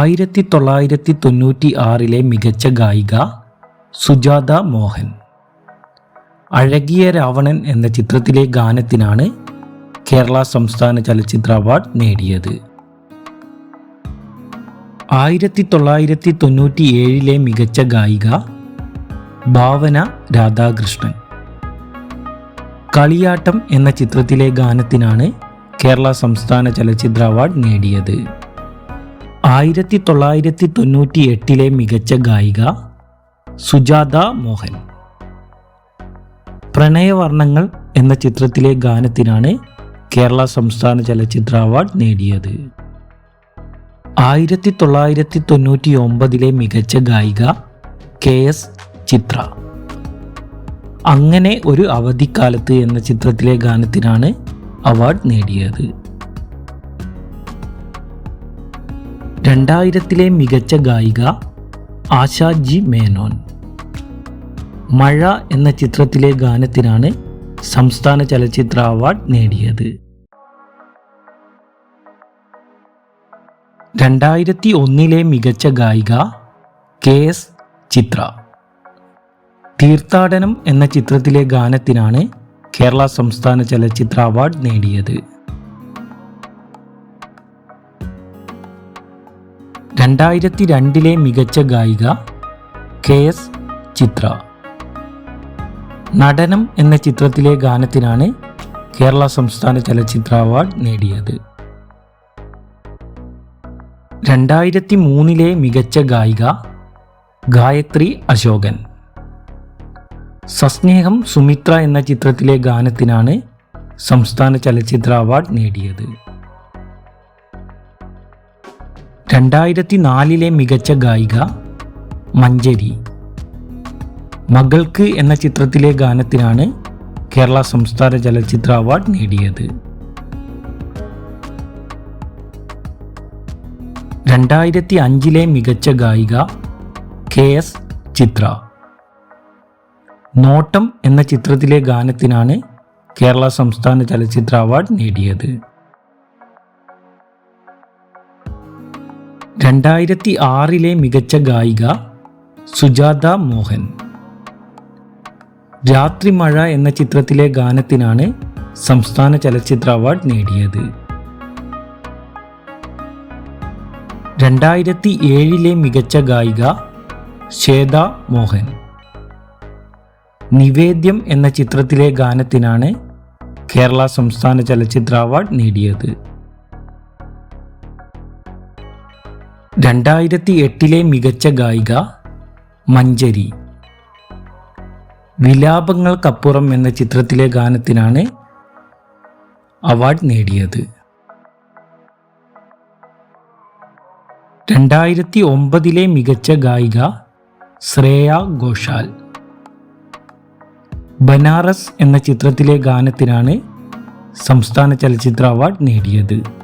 ആയിരത്തി തൊള്ളായിരത്തി തൊണ്ണൂറ്റി ആറിലെ മികച്ച ഗായിക സുജാത മോഹൻ. അഴകിയ രാവണൻ എന്ന ചിത്രത്തിലെ ഗാനത്തിനാണ് കേരള സംസ്ഥാന ചലച്ചിത്ര അവാർഡ് നേടിയത്. ആയിരത്തി തൊള്ളായിരത്തി തൊണ്ണൂറ്റി ഏഴിലെ മികച്ച ഗായിക ഭാവന രാധാകൃഷ്ണൻ. കളിയാട്ടം എന്ന ചിത്രത്തിലെ ഗാനത്തിനാണ് കേരള സംസ്ഥാന ചലച്ചിത്ര അവാർഡ് നേടിയത്. ആയിരത്തി തൊള്ളായിരത്തി തൊണ്ണൂറ്റി എട്ടിലെ മികച്ച ഗായിക സുജാത മോഹൻ. പ്രണയവർണങ്ങൾ എന്ന ചിത്രത്തിലെ ഗാനത്തിനാണ് കേരള സംസ്ഥാന ചലച്ചിത്ര അവാർഡ് നേടിയത്. ആയിരത്തി തൊള്ളായിരത്തി തൊണ്ണൂറ്റി ഒമ്പതിലെ മികച്ച ഗായിക കെ എസ് ചിത്ര. അങ്ങനെ ഒരു അവധിക്കാലത്ത് എന്ന ചിത്രത്തിലെ ഗാനത്തിനാണ് അവാർഡ് നേടിയത്. രണ്ടായിരത്തിലെ മികച്ച ഗായിക ആശാ ജി മേനോൻ. മഴ എന്ന ചിത്രത്തിലെ ഗാനത്തിനാണ് സംസ്ഥാന ചലച്ചിത്ര അവാർഡ് നേടിയത്. രണ്ടായിരത്തി ഒന്നിലെ മികച്ച ഗായിക കെ എസ് ചിത്ര. തീർത്ഥാടനം എന്ന ചിത്രത്തിലെ ഗാനത്തിനാണ് കേരള സംസ്ഥാന ചലച്ചിത്ര അവാർഡ് നേടിയത്. രണ്ടായിരത്തി രണ്ടിലെ മികച്ച ഗായിക കെ എസ് ചിത്ര. നടനം എന്ന ചിത്രത്തിലെ ഗാനത്തിനാണ് കേരള സംസ്ഥാന ചലച്ചിത്ര അവാർഡ് നേടിയത്. രണ്ടായിരത്തി മൂന്നിലെ മികച്ച ഗായിക ഗായത്രി അശോകൻ. സസ്നേഹം സുമിത്ര എന്ന ചിത്രത്തിലെ ഗാനത്തിനാണ് സംസ്ഥാന ചലച്ചിത്ര അവാർഡ് നേടിയത്. രണ്ടായിരത്തി നാലിലെ മികച്ച ഗായിക മഞ്ചരി. മകൾക്ക് എന്ന ചിത്രത്തിലെ ഗാനത്തിനാണ് കേരള സംസ്ഥാന ചലച്ചിത്ര അവാർഡ് നേടിയത്. രണ്ടായിരത്തി അഞ്ചിലെ മികച്ച ഗായിക കെ എസ് ചിത്ര. നോട്ടം എന്ന ചിത്രത്തിലെ ഗാനത്തിനാണ് കേരള സംസ്ഥാന ചലച്ചിത്ര അവാർഡ് നേടിയത്. രണ്ടായിരത്തി ആറിലെ മികച്ച ഗായിക സുജാത മോഹൻ. രാത്രിമഴ എന്ന ചിത്രത്തിലെ ഗാനത്തിനാണ് സംസ്ഥാന ചലച്ചിത്ര അവാർഡ് നേടിയത്. രണ്ടായിരത്തി ഏഴിലെ മികച്ച ഗായിക ശ്വേത മോഹൻ. നിവേദ്യം എന്ന ചിത്രത്തിലെ ഗാനത്തിനാണ് കേരള സംസ്ഥാന ചലച്ചിത്ര അവാർഡ് നേടിയത്. രണ്ടായിരത്തി എട്ടിലെ മികച്ച ഗായിക മഞ്ചരി. വിലാപങ്ങൾക്കപ്പുറം എന്ന ചിത്രത്തിലെ ഗാനത്തിനാണ് അവാർഡ് നേടിയത്. രണ്ടായിരത്തി ഒമ്പതിലെ മികച്ച ഗായിക ശ്രേയ ഘോഷാൽ. ബനാറസ് എന്ന ചിത്രത്തിലെ ഗാനത്തിനാണ് സംസ്ഥാന ചലച്ചിത്ര അവാർഡ് നേടിയത്.